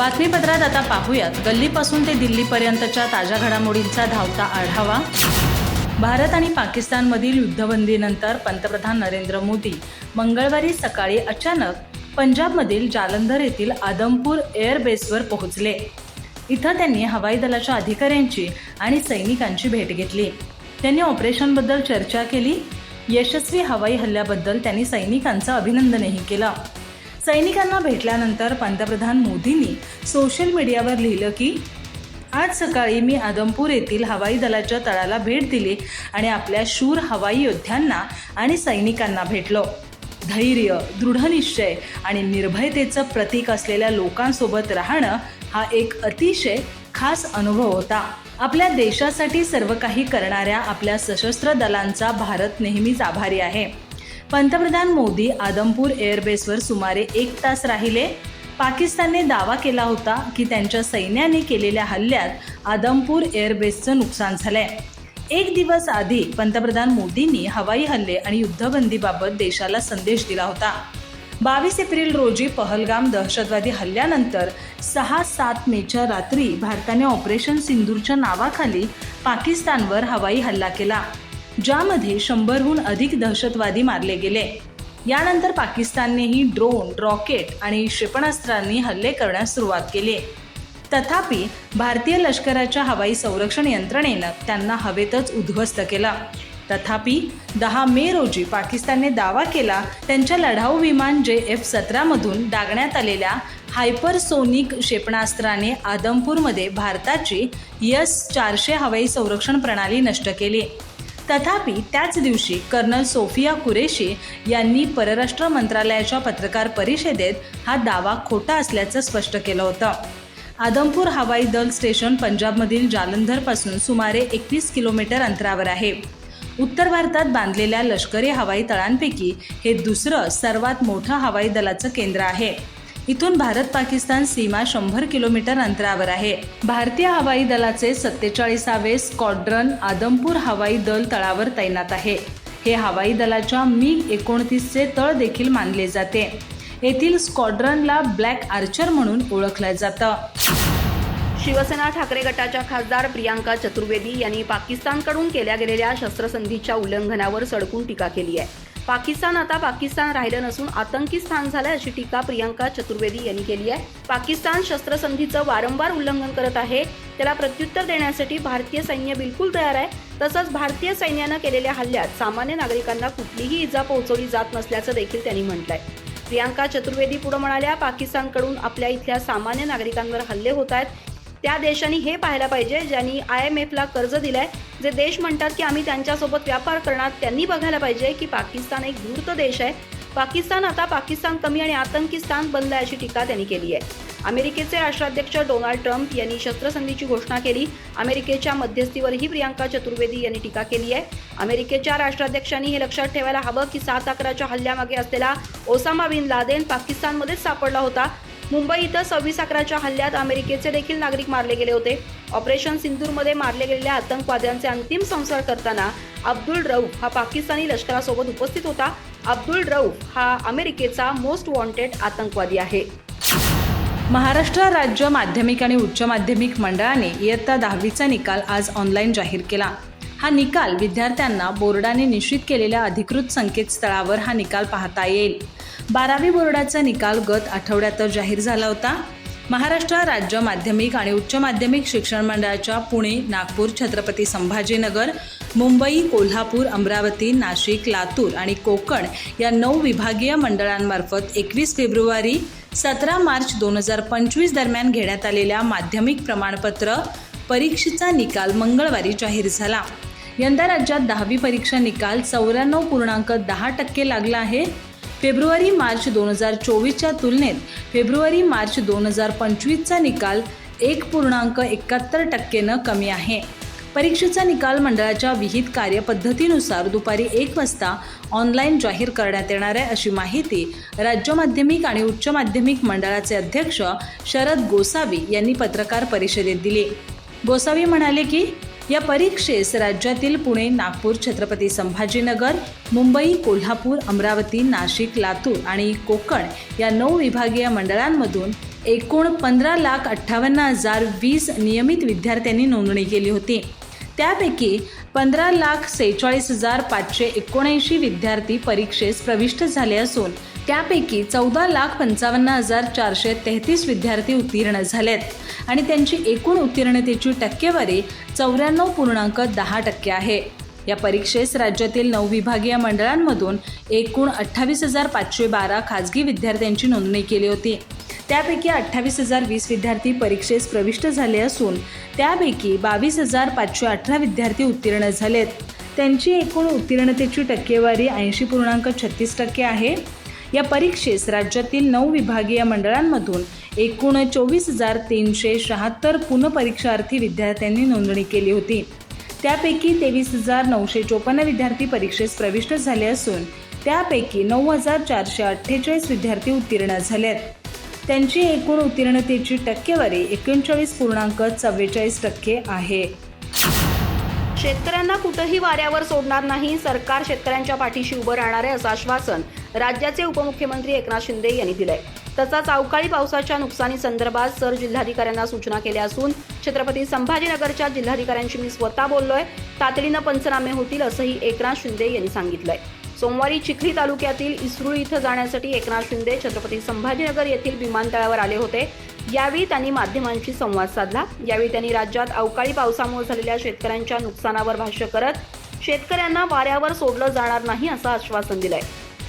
बातमीपत्रात आता पाहूयात. गल्लीपासून ते दिल्लीपर्यंतच्या ताज्या घडामोडींचा धावता आढावा. भारत आणि पाकिस्तानमधील युद्धबंदीनंतर पंतप्रधान नरेंद्र मोदी मंगळवारी सकाळी अचानक पंजाबमधील जालंधर येथील आदमपूर एअरबेसवर पोहोचले. इथं त्यांनी हवाई दलाच्या अधिकाऱ्यांची आणि सैनिकांची भेट घेतली. त्यांनी ऑपरेशनबद्दल चर्चा केली. यशस्वी हवाई हल्ल्याबद्दल त्यांनी सैनिकांचं अभिनंदनही केलं. सैनिकांना भेटल्यानंतर पंतप्रधान मोदींनी सोशल मीडियावर लिहिलं की आज सकाळी मी आदमपूर येथील हवाई दलाच्या तळाला भेट दिली आणि आपल्या शूर हवाई योद्ध्यांना आणि सैनिकांना भेटलो. धैर्य दृढनिश्चय आणि निर्भयतेचं प्रतीक असलेल्या लोकांसोबत राहणं हा एक अतिशय खास अनुभव होता. आपल्या देशासाठी सर्व काही करणाऱ्या आपल्या सशस्त्र दलांचा भारत नेहमीच आभारी आहे. पंतप्रधान मोदी आदमपूर एअरबेसवर सुमारे एक तास राहिले. पाकिस्तानने दावा केला होता की त्यांच्या सैन्याने केलेल्या हल्ल्यात आदमपूर एअरबेसचं नुकसान झालंय. एक दिवस आधी पंतप्रधान मोदींनी हवाई हल्ले आणि युद्धबंदीबाबत देशाला संदेश दिला होता. बावीस एप्रिल रोजी पहलगाम दहशतवादी हल्ल्यानंतर सहा सात मेच्या रात्री भारताने ऑपरेशन सिंदूरच्या नावाखाली पाकिस्तानवर हवाई हल्ला केला. ज्यामध्ये शंभरहून अधिक दहशतवादी मारले गेले. यानंतर पाकिस्ताननेही ड्रोन रॉकेट आणि क्षेपणास्त्रांनी हल्ले करण्यास सुरुवात केली. तथापि भारतीय लष्कराच्या हवाई संरक्षण यंत्रणेनं त्यांना हवेतच उद्ध्वस्त केलं. तथापि दहा मे रोजी पाकिस्तानने दावा केला त्यांच्या लढाऊ विमान जे एफ सतरामधून डागण्यात आलेल्या हायपरसोनिक क्षेपणास्त्राने आदमपूरमध्ये भारताची यस चारशे हवाई संरक्षण प्रणाली नष्ट केली. तथापि त्याच दिवशी कर्नल सोफिया कुरेशी यांनी परराष्ट्र मंत्रालयाच्या पत्रकार परिषदेत हा दावा खोटा असल्याचं स्पष्ट केलं होतं. आदमपूर हवाई दल स्टेशन पंजाबमधील जालंधरपासून सुमारे एकवीस किलोमीटर अंतरावर आहे. उत्तर भारतात बांधलेल्या लष्करी हवाई तळांपैकी हे दुसरं सर्वात मोठं हवाई दलाचं केंद्र आहे. इथून भारत पाकिस्तान सीमा शंभर किलोमीटर अंतरावर आहे. भारतीय हवाई दलाचे सत्तेचाळीसावे स्क्वाड्रन आदमपूर हवाई दल तळावर तैनात आहे. हे हवाई दलाच्या मिग एकोणतीसचे तळ देखील मानले जाते. येथील स्क्वाड्रनला ब्लॅक आर्चर म्हणून ओळखलं जातं. शिवसेना ठाकरे गटाच्या खासदार प्रियांका चतुर्वेदी यांनी पाकिस्तानकडून केल्या गेलेल्या शस्त्रसंधीच्या उल्लंघनावर सडकून टीका केली आहे. पाकिस्तान आता पाकिस्तान राहिलं नसून आतंकी स्थान झालंय अशी टीका प्रियांका चतुर्वेदी यांनी केली आहे. पाकिस्तान शस्त्रसंधीचं वारंवार उल्लंघन करत आहे. त्याला प्रत्युत्तर देण्यासाठी भारतीय सैन्य बिलकुल तयार आहे. तसंच भारतीय सैन्यानं केलेल्या हल्ल्यात सामान्य नागरिकांना कुठलीही इजा पोहोचवली जात नसल्याचं देखील त्यांनी म्हटलंय. प्रियांका चतुर्वेदी पुढे म्हणाल्या पाकिस्तानकडून आपल्या इथल्या सामान्य नागरिकांवर हल्ले होत आहेत. त्या देशांनी हे पाहायला पाहिजे ज्यांनी आय एम एफला कर्ज दिलंय जे देश म्हणतात की आम्ही त्यांच्यासोबत व्यापार करणार त्यांनी बघायला पाहिजे की पाकिस्तान एक धूर्त देश आहे. पाकिस्तान आता पाकिस्तान कमी आणि आतंकी स्थान बनलंय अशी टीका त्यांनी केली आहे. अमेरिकेचे राष्ट्राध्यक्ष डोनाल्ड ट्रम्प यांनी शस्त्रसंधीची घोषणा केली. अमेरिकेच्या मध्यस्थीवरही प्रियांका चतुर्वेदी यांनी टीका केली आहे. अमेरिकेच्या राष्ट्राध्यक्षांनी हे लक्षात ठेवायला हवं की सात अकराच्या हल्ल्यामागे असलेला ओसामा बिन लादेन पाकिस्तानमध्येच सापडला होता. मुंबई इथं सव्वीस अकराच्या हल्ल्यात अमेरिकेचे देखील नागरिक मारले गेले होते. ऑपरेशन सिंदूरमध्ये मारले गेलेल्या आतंकवाद्यांचे अंतिम संस्कार करताना अब्दुल रऊफ हा पाकिस्तानी लष्करासोबत उपस्थित होता. अब्दुल रऊफ हा अमेरिकेचा मोस्ट वॉन्टेड आतंकवादी आहे. महाराष्ट्र राज्य माध्यमिक आणि उच्च माध्यमिक मंडळाने इयत्ता दहावीचा निकाल आज ऑनलाईन जाहीर केला. हा निकाल विद्यार्थ्यांना बोर्डाने निश्चित केलेल्या अधिकृत संकेतस्थळावर हा निकाल पाहता येईल. बारावी बोर्डाचा निकाल गत आठवड्यातच जाहीर झाला होता. महाराष्ट्र राज्य माध्यमिक आणि उच्च माध्यमिक शिक्षण मंडळाच्या पुणे नागपूर छत्रपती संभाजीनगर मुंबई कोल्हापूर अमरावती नाशिक लातूर आणि कोकण या नऊ विभागीय मंडळांमार्फत एकवीस फेब्रुवारी सतरा मार्च दोन हजार पंचवीस दरम्यान घेण्यात आलेल्या माध्यमिक प्रमाणपत्र परीक्षेचा निकाल मंगळवारी जाहीर झाला. यंदा राज्यात दहावी परीक्षा निकाल चौऱ्याण्णव पूर्णांक दहा टक्के लागला आहे. फेब्रुवारी मार्च दोन हजार चोवीसच्या तुलनेत फेब्रुवारी मार्च दोन हजार पंचवीसचा निकाल एक पूर्णांक एकाहत्तर टक्केनं कमी आहे. परीक्षेचा निकाल मंडळाच्या विहित कार्यपद्धतीनुसार दुपारी एक वाजता ऑनलाईन जाहीर करण्यात येणार आहे अशी माहिती राज्य माध्यमिक आणि उच्च माध्यमिक मंडळाचे अध्यक्ष शरद गोसावी यांनी पत्रकार परिषदेत दिली. गोसावी म्हणाले की या परीक्षेस राज्यातील पुणे नागपूर छत्रपती संभाजीनगर मुंबई कोल्हापूर अमरावती नाशिक लातूर आणि कोकण या नऊ विभागीय मंडळांमधून एकूण पंधरा लाख अठ्ठावन्न हजार वीस नियमित विद्यार्थ्यांनी नोंदणी केली होती. त्यापैकी पंधरा लाख सेहेचाळीस हजार पाचशे एकोणऐंशी विद्यार्थी परीक्षेस प्रविष्ट झाले असून त्यापैकी चौदा लाख पंचावन्न हजार चारशे तेहतीस विद्यार्थी उत्तीर्ण झालेत. आणि त्यांची एकूण उत्तीर्णतेची टक्केवारी चौऱ्याण्णव पूर्णांक दहा टक्के आहे. या परीक्षेस राज्यातील नऊ विभागीय मंडळांमधून एकूण अठ्ठावीस हजार पाचशे बारा खाजगी विद्यार्थ्यांची नोंदणी केली होती. त्यापैकी अठ्ठावीस हजार वीस विद्यार्थी परीक्षेस प्रविष्ट झाले असून त्यापैकी बावीस हजार पाचशे अठरा विद्यार्थी उत्तीर्ण झालेत. त्यांची एकूण उत्तीर्णतेची टक्केवारी ऐंशी पूर्णांक छत्तीस टक्के आहे. या परीक्षेस राज्यातील नऊ विभागीय मंडळांमधून एकूण चोवीस हजार तीनशे शहात्तर पुनपरीक्षार्थी विद्यार्थ्यांनी नोंदणी केली होती. त्यापैकी तेवीस हजार नऊशे चोपन्न विद्यार्थी परीक्षेस प्रविष्ट झाले असून त्यापैकी नऊ हजार चारशे अठ्ठेचाळीस विद्यार्थी उत्तीर्ण झालेत. त्यांची एकूण उत्तीर्णतेची टक्केवारी एकोणचाळीस पूर्णांक चव्वेचाळीस टक्के आहे. शेतकऱ्यांना कुठंही वाऱ्यावर सोडणार नाही सरकार शेतकऱ्यांच्या पाठीशी उभं राहणार आहे असं आश्वासन राज्याचे उपमुख्यमंत्री एकनाथ शिंदे यांनी दिलंय. तसाच अवकाळी पावसाच्या नुकसानी संदर्भात सर जिल्हाधिकाऱ्यांना सूचना केल्या असून छत्रपती संभाजीनगरच्या जिल्हाधिकाऱ्यांशी मी स्वतः बोललोय. तातडीनं पंचनामे होतील असंही एकनाथ शिंदे यांनी सांगितलंय. सोमवारी चिखली तालुक्यातील इस्रुळ इथं जाण्यासाठी एकनाथ शिंदे छत्रपती संभाजीनगर येथील विमानतळावर आले होते. यावेळी त्यांनी माध्यमांशी संवाद साधला. यावेळी त्यांनी राज्यात अवकाळी पावसामुळे झालेल्या शेतकऱ्यांच्या नुकसानावर भाष्य करत शेतकऱ्यांना वाऱ्यावर सोडलं जाणार नाही असं आश्वासन दिलंय.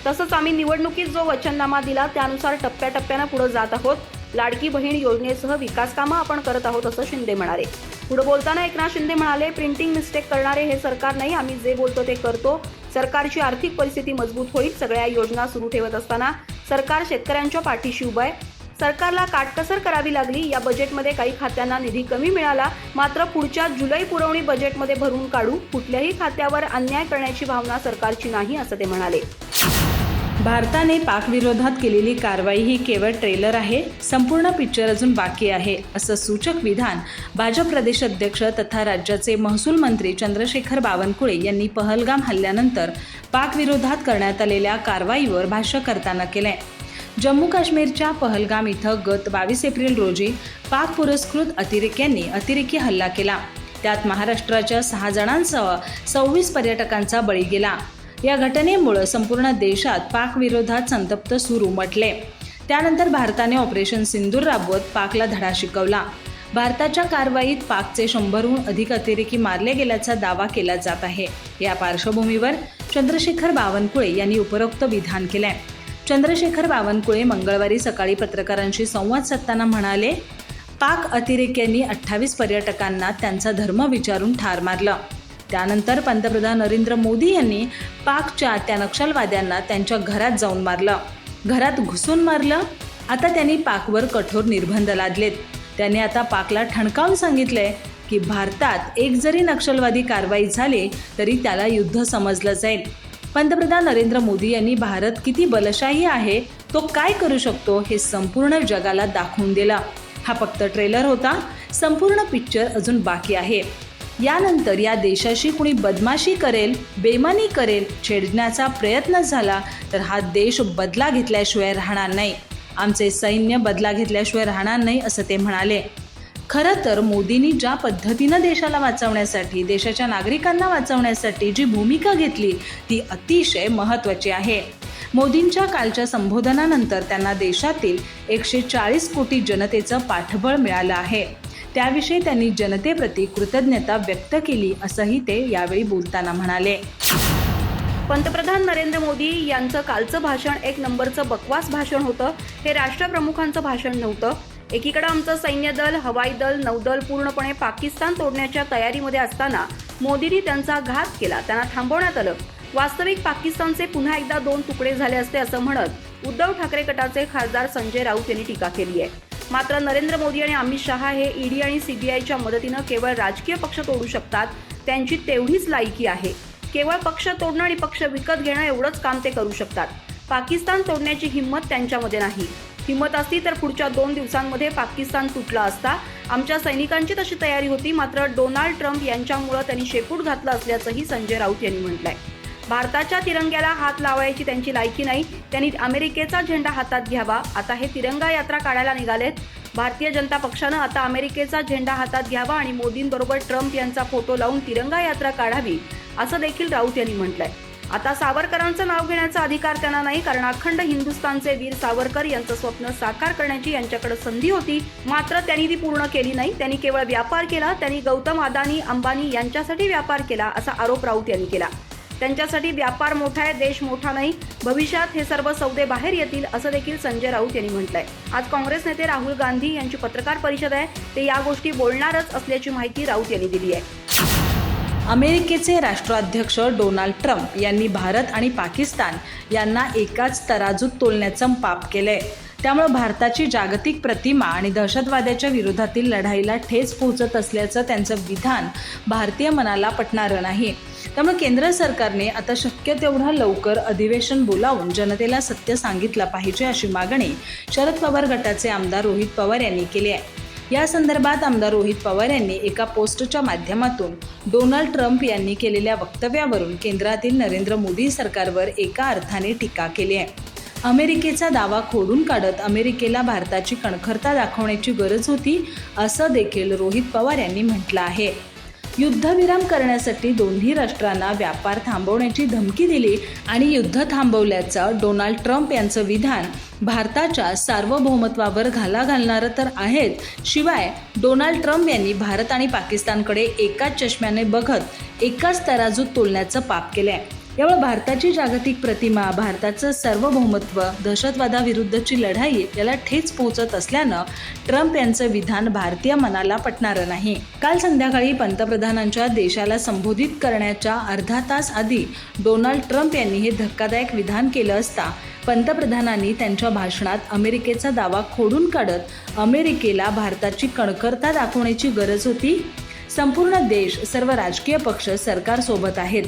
तसंच आम्ही निवडणुकीत जो वचननामा दिला त्यानुसार टप्प्याटप्प्यानं पुढे जात आहोत. लाडकी बहीण योजनेसह विकास कामं आपण करत आहोत असं शिंदे म्हणाले. पुढे बोलताना एकनाथ शिंदे म्हणाले प्रिंटिंग मिस्टेक करणारे हे सरकार नाही आम्ही जे बोलतो ते करतो. सरकारची आर्थिक परिस्थिती मजबूत होईल सगळ्या योजना सुरू ठेवत असताना सरकार शेतकऱ्यांच्या पाठीशी उभं आहे. सरकारला काटकसर करावी लागली. या बजेटमध्ये काही खात्यांना निधी कमी मिळाला. मात्र पुढच्या जुलै पुरवणी बजेटमध्ये भरून काढू कुठल्याही खात्यावर अन्याय करण्याची भावना सरकारची नाही असं ते म्हणाले. भारताने पाकविरोधात केलेली कारवाई ही केवळ ट्रेलर आहे संपूर्ण पिक्चर अजून बाकी आहे असं सूचक विधान भाजप प्रदेश अध्यक्ष तथा राज्याचे महसूल मंत्री चंद्रशेखर बावनकुळे यांनी पहलगाम हल्ल्यानंतर पाकविरोधात करण्यात आलेल्या कारवाईवर भाष्य करताना केलंय. जम्मू काश्मीरच्या पहलगाम इथं गत बावीस एप्रिल रोजी पाक पुरस्कृत अतिरेक्यांनी अतिरेकी हल्ला केला. त्यात महाराष्ट्राच्या सहा जणांसह सव्वीस पर्यटकांचा बळी गेला. या घटनेमुळं संपूर्ण देशात पाकविरोधात संतप्त सूर उमटले त्यानंतर भारताने ऑपरेशन सिंदूर राबवत पाकला धडा शिकवला. भारताच्या कारवाईत पाकचे शंभरहून अधिक अतिरेकी मारले गेल्याचा दावा केला जात आहे. या पार्श्वभूमीवर चंद्रशेखर बावनकुळे यांनी उपरोक्त विधान केलंय. चंद्रशेखर बावनकुळे मंगळवारी सकाळी पत्रकारांशी संवाद साधताना म्हणाले पाक अतिरेक्यांनी अठ्ठावीस पर्यटकांना त्यांचा धर्म विचारून ठार मारलं. त्यानंतर पंतप्रधान नरेंद्र मोदी यांनी पाकच्या त्या नक्षलवाद्यांना त्यांच्या घरात जाऊन मारलं. घरात घुसून मारलं. आता त्यांनी पाकवर कठोर निर्बंध लादलेत. त्यांनी आता पाकला ठणकावून सांगितलंय की भारतात एक जरी नक्षलवादी कारवाई झाली तरी त्याला युद्ध समजलं जाईल. पंतप्रधान नरेंद्र मोदी यांनी भारत किती बलशाही आहे तो काय करू शकतो हे संपूर्ण जगाला दाखवून दिला. हा फक्त ट्रेलर होता. संपूर्ण पिक्चर अजून बाकी आहे. यानंतर या देशाशी कुणी बदमाशी करेल बेमानी करेल छेडण्याचा प्रयत्न झाला तर हा देश बदला घेतल्याशिवाय राहणार नाही. आमचे सैन्य बदला घेतल्याशिवाय राहणार नाही असं ते म्हणाले. खरं तर मोदींनी ज्या पद्धतीनं देशाला वाचवण्यासाठी देशाच्या नागरिकांना वाचवण्यासाठी जी भूमिका घेतली ती अतिशय महत्त्वाची आहे. मोदींच्या कालच्या संबोधनानंतर त्यांना देशातील एकशे चाळीस कोटी जनतेचं पाठबळ मिळालं आहे. त्याविषयी त्यांनी जनतेप्रती कृतज्ञता व्यक्त केली असंही ते यावेळी बोलताना म्हणाले. पंतप्रधान नरेंद्र मोदी यांचं कालचं भाषण एक नंबरचं बकवास भाषण होतं. हे राष्ट्रप्रमुखांचं भाषण नव्हतं. एकीकडे आमचं सैन्य दल हवाई दल नौदल पूर्णपणे पाकिस्तान तोडण्याच्या तयारीमध्ये असताना मोदींनी त्यांचा घात केला त्यांना थांबवण्यात आलं. वास्तविक पाकिस्तानचे पुन्हा एकदा दोन तुकडे झाले असते असं म्हणत उद्धव ठाकरे गटाचे खासदार संजय राऊत यांनी टीका केली आहे. मात्र नरेंद्र मोदी आणि अमित शहा हे ईडी आणि सीबीआयच्या मदतीनं केवळ राजकीय पक्ष तोडू शकतात त्यांची तेवढीच लायकी आहे. केवळ पक्ष तोडणं आणि पक्ष विकत घेणं एवढंच काम ते करू शकतात. पाकिस्तान तोडण्याची हिंमत त्यांच्यामध्ये नाही. हिंमत असती तर पुढच्या दोन दिवसांमध्ये पाकिस्तान तुटला असता. आमच्या सैनिकांची तशी तयारी होती मात्र डोनाल्ड ट्रम्प यांच्यामुळं त्यांनी शेपूट घातलं असल्याचंही संजय राऊत यांनी म्हटलंय. भारताच्या तिरंग्याला हात लावायची त्यांची लायकी नाही. त्यांनी अमेरिकेचा झेंडा हातात घ्यावा. आता हे तिरंगा यात्रा काढायला निघालेत. भारतीय जनता पक्षानं आता अमेरिकेचा झेंडा हातात घ्यावा आणि मोदींबरोबर ट्रम्प यांचा फोटो लावून तिरंगा यात्रा काढावी असं देखील राऊत यांनी म्हटलंय. आता सावरकरांचं नाव घेण्याचा अधिकार त्यांना नाही कारण अखंड हिंदुस्थानचे वीर सावरकर यांचं स्वप्न साकार करण्याची यांच्याकडे संधी होती. मात्र त्यांनी ती पूर्ण केली नाही. त्यांनी केवळ व्यापार केला. त्यांनी गौतम अदानी अंबानी यांच्यासाठी व्यापार केला असा आरोप राऊत यांनी केला. त्यांच्यासाठी व्यापार मोठा आहे देश मोठा नाही. भविष्यात हे सर्व सौदे बाहेर येतील असं देखील संजय राऊत यांनी म्हटलंय. आज काँग्रेस नेते राहुल गांधी यांची पत्रकार परिषद आहे. ते या गोष्टी बोलणारच असल्याची माहिती राऊत यांनी दिली आहे. अमेरिकेचे राष्ट्राध्यक्ष डोनाल्ड ट्रम्प यांनी भारत आणि पाकिस्तान यांना एकाच तराजूत तोलण्याचं पाप केलंय. त्यामुळे भारताची जागतिक प्रतिमा आणि दहशतवाद्याच्या विरोधातील लढाईला ठेच पोहोचत असल्याचं त्यांचं विधान भारतीय मनाला पटणारं नाही. त्यामुळे केंद्र सरकारने आता शक्य तेवढं लवकर अधिवेशन बोलावून जनतेला सत्य सांगितलं पाहिजे अशी मागणी शरद पवार गटाचे आमदार रोहित पवार यांनी केली आहे. या संदर्भात आमदार रोहित पवार यांनी एका पोस्टच्या माध्यमातून डोनाल्ड ट्रम्प यांनी केलेल्या वक्तव्यावरून केंद्रातील नरेंद्र मोदी सरकारवर एका अर्थाने टीका केली आहे. अमेरिकेचा दावा खोडून काढत अमेरिकेला भारताची कणखरता दाखवण्याची गरज होती असं देखील रोहित पवार यांनी म्हटलं आहे. युद्धविराम करण्यासाठी दोन्ही राष्ट्रांना व्यापार थांबवण्याची धमकी दिली आणि युद्ध थांबवल्याचं डोनाल्ड ट्रम्प यांचं विधान भारताच्या सार्वभौमत्वावर घाला घालणारं तर आहेत. शिवाय डोनाल्ड ट्रम्प यांनी भारत आणि पाकिस्तानकडे एकाच चष्म्याने बघत एकाच तराजूत तोलण्याचं पाप केलं आहे यामुळे भारताची जागतिक प्रतिमा भारताचं सार्वभौमत्व दहशतवादाविरुद्धची लढाई याला ठेच पोहोचत असल्यानं ट्रम्प यांचं विधान भारतीय मनाला पटणारं नाही. काल संध्याकाळी पंतप्रधानांच्या देशाला संबोधित करण्याच्या अर्धा तास आधी डोनाल्ड ट्रम्प यांनी हे धक्कादायक विधान केलं असता पंतप्रधानांनी त्यांच्या भाषणात अमेरिकेचा दावा खोडून काढत अमेरिकेला भारताची कणखरता दाखवण्याची गरज होती. संपूर्ण देश सर्व राजकीय पक्ष सरकारसोबत आहेत.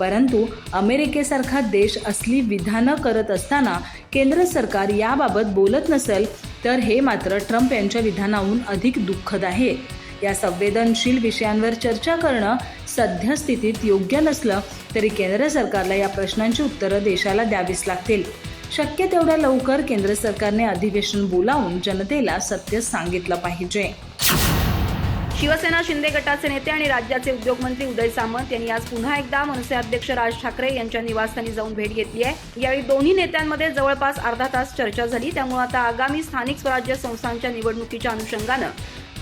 परंतु अमेरिकेसारखा देश असली विधानं करत असताना केंद्र सरकार याबाबत बोलत नसेल तर हे मात्र ट्रम्प यांच्या विधानाहून अधिक दुःखद आहे. या संवेदनशील विषयांवर चर्चा करणं सद्यस्थितीत योग्य नसलं तरी केंद्र सरकारला या प्रश्नांची उत्तरं देशाला द्यावीच लागतील. शक्य तेवढ्या लवकर केंद्र सरकारने अधिवेशन बोलावून जनतेला सत्य सांगितलं पाहिजे. शिवसेना शिंदे गटाचे नेते आणि राज्याचे उद्योगमंत्री उदय सामंत यांनी आज पुन्हा एकदा मनसे अध्यक्ष राज ठाकरे यांच्या निवासस्थानी जाऊन भेट घेतली आहे. यावेळी दोन्ही नेत्यांमध्ये जवळपास अर्धा तास चर्चा झाली. त्यामुळे आता आगामी स्थानिक स्वराज्य संस्थांच्या निवडणुकीच्या अनुषंगानं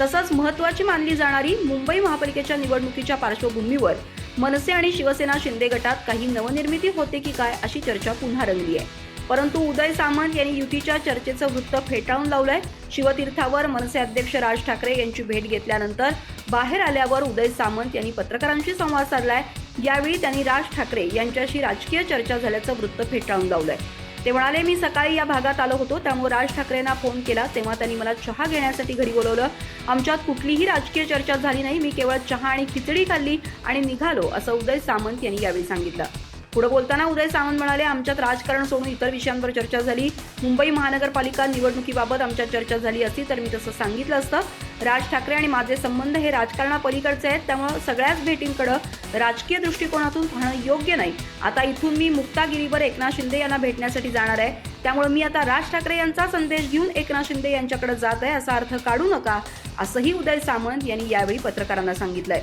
तसंच महत्त्वाची मानली जाणारी मुंबई महापालिकेच्या निवडणुकीच्या पार्श्वभूमीवर मनसे आणि शिवसेना शिंदे गटात काही नवनिर्मिती होते की काय अशी चर्चा पुन्हा रंगली आहे. परंतु उदय सामंत यांनी युतीच्या चर्चेचं वृत्त फेटाळून लावलंय. शिवतीर्थावर मनसे अध्यक्ष राज ठाकरे यांची भेट घेतल्यानंतर बाहेर आल्यावर उदय सामंत यांनी पत्रकारांशी संवाद साधलाय. यावेळी त्यांनी राज ठाकरे यांच्याशी राजकीय चर्चा झाल्याचं वृत्त फेटाळून लावलंय. ते म्हणाले मी सकाळी या भागात आलो होतो त्यामुळे राज ठाकरेंना फोन केला. तेव्हा त्यांनी मला चहा घेण्यासाठी घरी बोलवलं. आमच्यात कुठलीही राजकीय चर्चा झाली नाही. मी केवळ चहा आणि खिचडी खाल्ली आणि निघालो असं उदय सामंत यांनी यावेळी सांगितलं. पुढे बोलताना उदय सामंत म्हणाले आमच्यात राजकारण सोडून इतर विषयांवर चर्चा झाली. मुंबई महानगरपालिका निवडणुकीबाबत आमच्यात चर्चा झाली असती तर मी तसं सांगितलं असतं. राज ठाकरे आणि माझे संबंध हे राजकारणापलीकडचे आहेत. त्यामुळं सगळ्याच भेटींकडं राजकीय दृष्टिकोनातून पाहणं योग्य नाही. आता इथून मी मुक्तागिरीवर एकनाथ शिंदे यांना भेटण्यासाठी जाणार आहे. त्यामुळे मी आता राज ठाकरे यांचा संदेश घेऊन एकनाथ शिंदे यांच्याकडे जात आहे. असा अर्थ काढू नका असंही उदय सामंत यांनी यावेळी पत्रकारांना सांगितलंय.